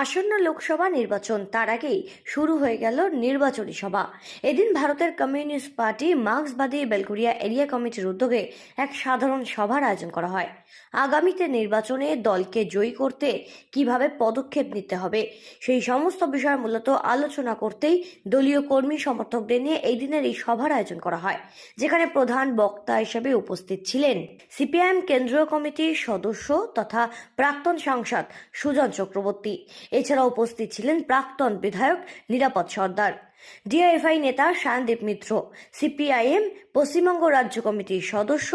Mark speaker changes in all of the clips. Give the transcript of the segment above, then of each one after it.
Speaker 1: আসন্ন লোকসভা নির্বাচন, তার আগেই শুরু হয়ে গেল নির্বাচনী সভা। এদিন ভারতের কমিউনিস্ট পার্টি মার্ক্সবাদী বেলকুরিয়া এরিয়া কমিটির উদ্যোগে এক সাধারণ সভার আয়োজন করা হয়। আগামীতে নির্বাচনে দলকে জয়ী করতে কীভাবে পদক্ষেপ নিতে হবে, সেই সমস্ত বিষয় মূলত আলোচনা করতেই দলীয় কর্মী সমর্থকদের নিয়ে এই দিনের এই সভার আয়োজন করা হয়, যেখানে প্রধান বক্তা হিসেবে উপস্থিত ছিলেন সিপিআইএম কেন্দ্রীয় কমিটির সদস্য তথা প্রাক্তন সাংসদ সুজন চক্রবর্তী। এছাড়া উপস্থিত ছিলেন প্রাক্তন বিধায়ক নিরাপদ সর্দার। ডিআইএফআই নেতা শায়নদীপ মিত্র, সিপিআইএম পশ্চিমবঙ্গ রাজ্য কমিটির সদস্য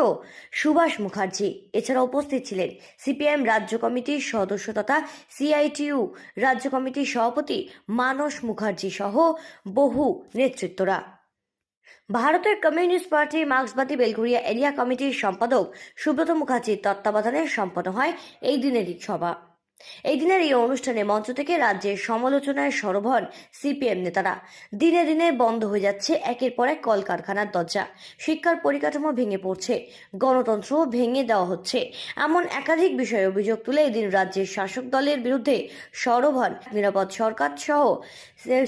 Speaker 1: সুভাষ মুখার্জি। এছাড়া উপস্থিত ছিলেন সিপিআইএম রাজ্য কমিটির সদস্য তথা সিআইটিইউ রাজ্য কমিটির সভাপতি মানস মুখার্জি সহ বহু নেতৃত্বরা। ভারতের কমিউনিস্ট পার্টি মার্ক্সবাদী বেলঘুরিয়া এরিয়া কমিটির সম্পাদক সুব্রত মুখার্জির তত্ত্বাবধানে সম্পন্ন হয় এই দিনের সভা। এই দিনের এই অনুষ্ঠানে মঞ্চ থেকে রাজ্যের সমালোচনায় সরব হন সিপিএম নেতারা। দিনে দিনে বন্ধ হয়ে যাচ্ছে একের পর এক কলকারখানার দরজা। শিক্ষার পরিকাঠামো ভেঙে পড়ছে গণতন্ত্র ভেঙে দেওয়া হচ্ছে। এমন একাধিক বিষয়ে অভিযোগ তুলে এদিন রাজ্যের শাসক দলের বিরুদ্ধে সরব হন নিরাপদ সরকার সহ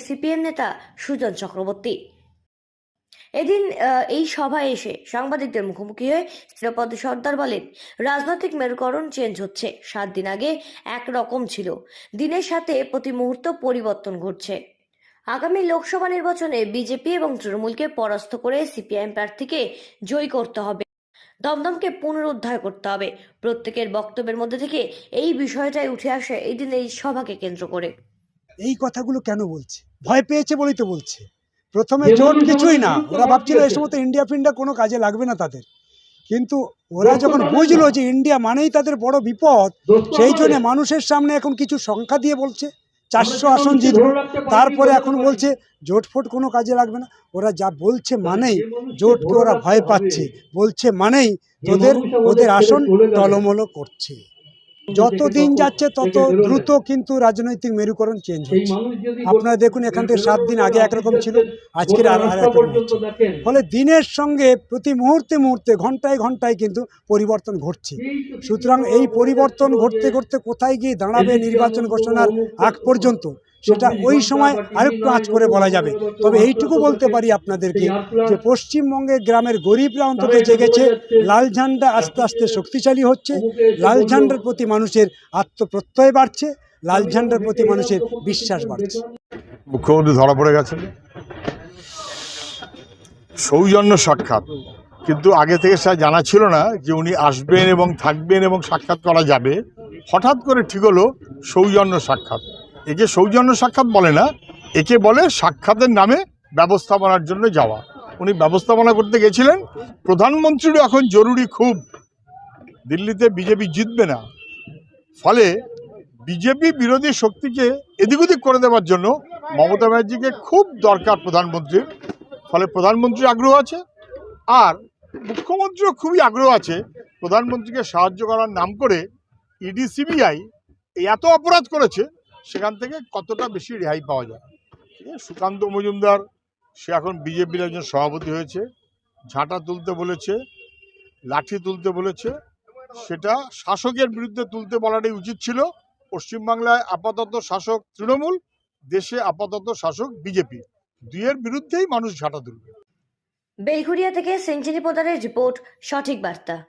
Speaker 1: সিপিএম নেতা সুজন চক্রবর্তী। এদিন এই সভায় এসে সাংবাদিকদের মুখোমুখি হয়ে স্থিরপদ সর্দার বলেন, রাজনৈতিক মেরুকরণ চেঞ্জ হচ্ছে। সাত দিন আগে একরকম ছিল। দিনের সাথে প্রতি মুহূর্ত পরিবর্তন ঘটছে। আগামী লোকসভা নির্বাচনে বিজেপি এবং তৃণমূলকে পরাস্ত করে সিপিআইএম প্রার্থীকে জয়ী করতে হবে। দমদমকে পুনরুদ্ধার করতে হবে। প্রত্যেকের বক্তব্যের মধ্যে থেকে এই বিষয়টাই উঠে আসে এই দিন এই সভাকে কেন্দ্র করে।
Speaker 2: এই কথাগুলো কেন বলছে? ভয় পেয়েছে বলেই তো বলছে। প্রথমে জোট কিছুই না ওরা ভাবছিল এই সময় ইন্ডিয়া ফিন্ডিয়া কোনো কাজে লাগবে না তাদের। কিন্তু ওরা যখন বুঝলো যে ইন্ডিয়া মানেই তাদের বড় বিপদ সেই জন্য মানুষের সামনে এখন কিছু সংখ্যা দিয়ে বলছে চারশো আসন জিতবো। তারপরে এখন বলছে জোট ফোট কোনো কাজে লাগবে না। ওরা যা বলছে মানেই জোটকে ওরা ভয় পাচ্ছে। বলছে মানেই তোদের ওদের আসন টলমলো করছে। যত দিন যাচ্ছে তত দ্রুত কিন্তু রাজনৈতিক মেরুকরণ চেঞ্জ হচ্ছে। আপনারা দেখুন এখান থেকে সাত দিন আগে একরকম ছিল আজকের আরও ফলে দিনের সঙ্গে প্রতি মুহূর্তে মুহূর্তে ঘন্টায় ঘন্টায় কিন্তু পরিবর্তন ঘটছে। সুতরাং এই পরিবর্তন ঘটতে ঘটতে কোথায় গিয়ে দাঁড়াবে নির্বাচন ঘোষণার আগ পর্যন্ত? সেটা ওই সময় আরেকটু আঁচ করে বলা যাবে। তবে এইটুকু বলতে পারি আপনাদেরকে যে পশ্চিমবঙ্গের গ্রামের গরিবরা অন্তত জেগেছে লাল ঝান্ডা আস্তে আস্তে শক্তিশালী হচ্ছে লাল ঝান্ডার প্রতি মানুষের আত্মপ্রত্যয় বাড়ছে লাল ঝান্ডার প্রতি মানুষের বিশ্বাস বাড়ছে।
Speaker 3: মুখ্যমন্ত্রী ধরা পড়ে গেছেন। সৌজন্য সাক্ষাৎ। কিন্তু আগে থেকে সেটা জানা ছিল না যে উনি আসবেন এবং থাকবেন এবং সাক্ষাৎ করা যাবে। হঠাৎ করে ঠিক হলো সৌজন্য সাক্ষাৎ। একে সৌজন্য সাক্ষাৎ বলে না, একে বলে সাক্ষাতের নামে ব্যবস্থাপনার জন্য যাওয়া। উনি ব্যবস্থাপনা করতে গেছিলেন। প্রধানমন্ত্রীরও এখন জরুরি খুব। দিল্লিতে বিজেপি জিতবে না। ফলে বিজেপি বিরোধী শক্তিকে এদিক ওদিক করে দেওয়ার জন্য মমতা ব্যানার্জিকে খুব দরকার প্রধানমন্ত্রীর। ফলে প্রধানমন্ত্রী আগ্রহ আছে, আর মুখ্যমন্ত্রীও খুবই আগ্রহ আছে প্রধানমন্ত্রীকে সাহায্য করার নাম করে ইডি সিবিআই এত অপরাধ করেছে সেখান থেকে কতটা বেশি রেহাই পাওয়া যায়? ঠিক আছে? সুকান্ত মজুমদার, সে এখন বিজেপির একজন সভাপতি হয়েছে। ঝাঁটা তুলতে বলেছে, লাঠি তুলতে বলেছে। সেটা শাসকের বিরুদ্ধে তুলতে বলাটাই উচিত ছিল। পশ্চিমবাংলায় আপাতত শাসক তৃণমূল, দেশে আপাতত শাসক বিজেপি। দুইয়ের বিরুদ্ধেই মানুষ ঝাঁটা তুলবে।
Speaker 1: বেলঘুরিয়া থেকে সেঞ্চুরি প্রদানের রিপোর্ট, সঠিক বার্তা।